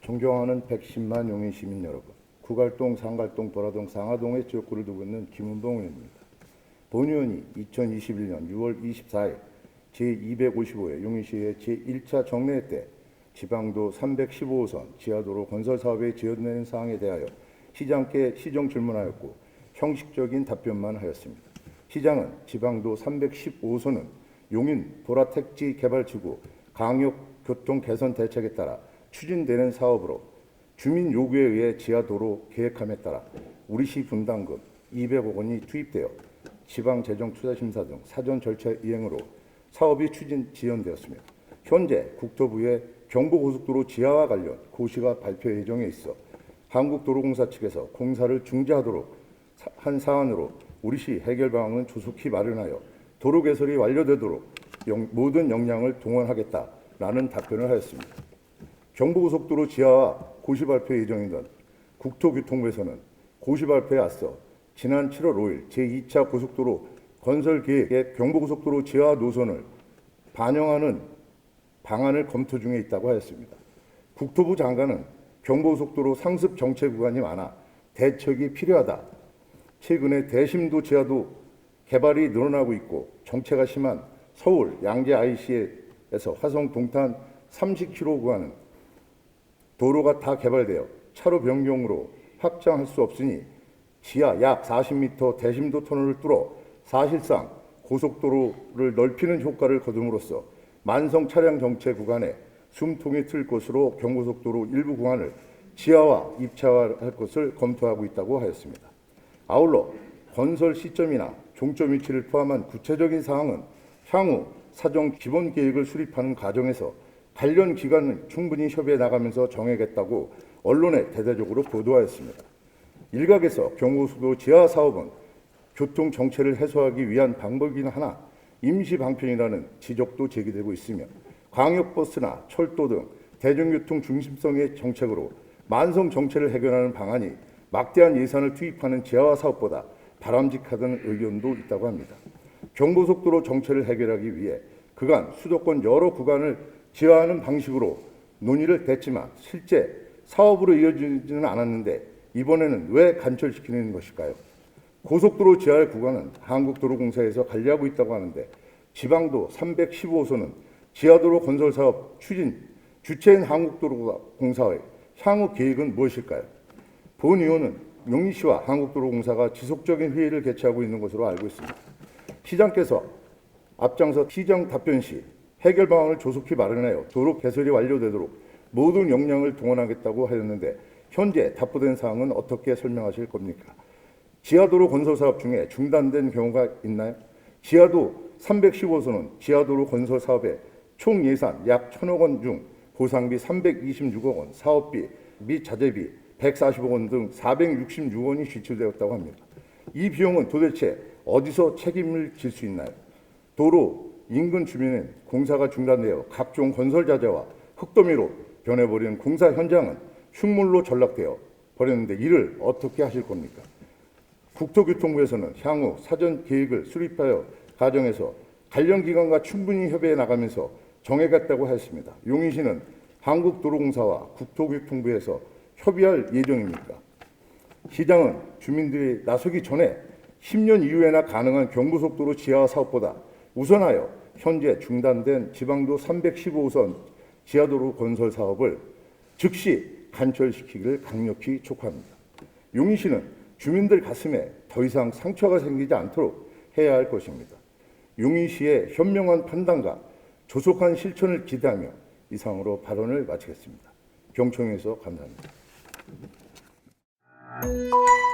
존경하는 110만 용인 시민 여러분, 구갈동, 상갈동, 보라동, 상하동의 지역구를 두고 있는 김은봉 의원입니다. 본 의원이 2021년 6월 24일 제255회 용인시의 제1차 정례회 때 지방도 315호선 지하도로 건설 사업에 지연되는 사항에 대하여 시장께 시정 질문하였고 형식적인 답변만 하였습니다. 시장은 지방도 315호선은 용인 보라택지 개발지구 강역 교통 개선 대책에 따라 추진되는 사업으로 주민 요구에 의해 지하도로 계획함에 따라 우리시 분담금 200억 원이 투입되어 지방재정투자심사 등 사전 절차 이행으로 사업이 추진 지연되었으며 현재 국토부의 경부고속도로 지하와 관련 고시가 발표 예정에 있어 한국도로공사 측에서 공사를 중지하도록 사- 한 사안으로 우리시 해결 방안은 조속히 마련하여 도로 개설이 완료되도록 영- 모든 역량을 동원하겠다라는 답변을 하였습니다. 경부고속도로 지하와 고시 발표 예정이던 국토교통부에서는 고시 발표에 앞서 지난 7월 5일 제2차 고속도로 건설 계획의 경부고속도로 지하 노선을 반영하는 방안을 검토 중에 있다고 하였습니다. 국토부 장관은 경부고속도로 상습 정체 구간이 많아 대책이 필요하다. 최근에 대심도 지하도 개발이 늘어나고 있고 정체가 심한 서울 양재 IC에서 화성 동탄 30km 구간은 도로가 다 개발되어 차로 변경으로 확장할 수 없으니 지하 약 40m 대심도 터널을 뚫어 사실상 고속도로를 넓히는 효과를 거둠으로써 만성 차량 정체 구간에 숨통이 틀 것으로 경고속도로 일부 구간을 지하와 입차할 것을 검토하고 있다고 하였습니다. 아울러 건설 시점이나 종점 위치를 포함한 구체적인 사항은 향후 사정 기본 계획을 수립하는 과정에서 관련 기관을 충분히 협의해 나가면서 정하겠다고 언론에 대대적으로 보도하였습니다. 일각에서 경고속도 지하 사업은 교통 정체를 해소하기 위한 방법이긴 하나 임시 방편이라는 지적도 제기되고 있으며 광역버스나 철도 등 대중교통 중심성의 정책으로 만성 정체를 해결하는 방안이 막대한 예산을 투입하는 지하화 사업보다 바람직하다는 의견도 있다고 합니다. 경부속도로 정체를 해결하기 위해 그간 수도권 여러 구간을 지하하는 방식으로 논의를 됐지만 실제 사업으로 이어지지는 않았는데 이번에는 왜 간철시키는 것일까요? 고속도로 지하의 구간은 한국도로공사에서 관리하고 있다고 하는데 지방도 315호선은 지하도로 건설 사업 추진 주체인 한국도로공사의 향후 계획은 무엇일까요? 본 의원은 용인시와 한국도로공사가 지속적인 회의를 개최하고 있는 것으로 알고 있습니다. 시장께서 앞장서 시정 답변 시 해결 방안을 조속히 마련하여 도로 개설이 완료되도록 모든 역량을 동원하겠다고 하였는데 현재 답보된 사항은 어떻게 설명하실 겁니까? 지하도로 건설 사업 중에 중단된 경우가 있나요? 지하도 315호선은 지하도로 건설 사업의 총 예산 약 1천억 원 중 보상비 326억 원, 사업비 및 자재비 140억 원 등 466억 원이 지출되었다고 합니다. 이 비용은 도대체 어디서 책임을 질 수 있나요? 도로 인근 주민은 공사가 중단되어 각종 건설 자재와 흙더미로 변해버린 공사 현장은 흉물로 전락되어 버렸는데 이를 어떻게 하실 겁니까? 국토교통부에서는 향후 사전 계획을 수립하여 가정에서 관련 기관과 충분히 협의해 나가면서 정해갔다고 하였습니다. 용인시는 한국도로공사와 국토교통부에서 협의할 예정입니까? 시장은 주민들이 나서기 전에 10년 이후에나 가능한 경부속도로 지하 사업보다 우선하여 현재 중단된 지방도 315호선 지하도로 건설 사업을 즉시 간철시키기를 강력히 촉구합니다. 용인시는 주민들 가슴에 더 이상 상처가 생기지 않도록 해야 할 것입니다. 용인시의 현명한 판단과 조속한 실천을 기대하며 이상으로 발언을 마치겠습니다. 경청해서 감사합니다. Música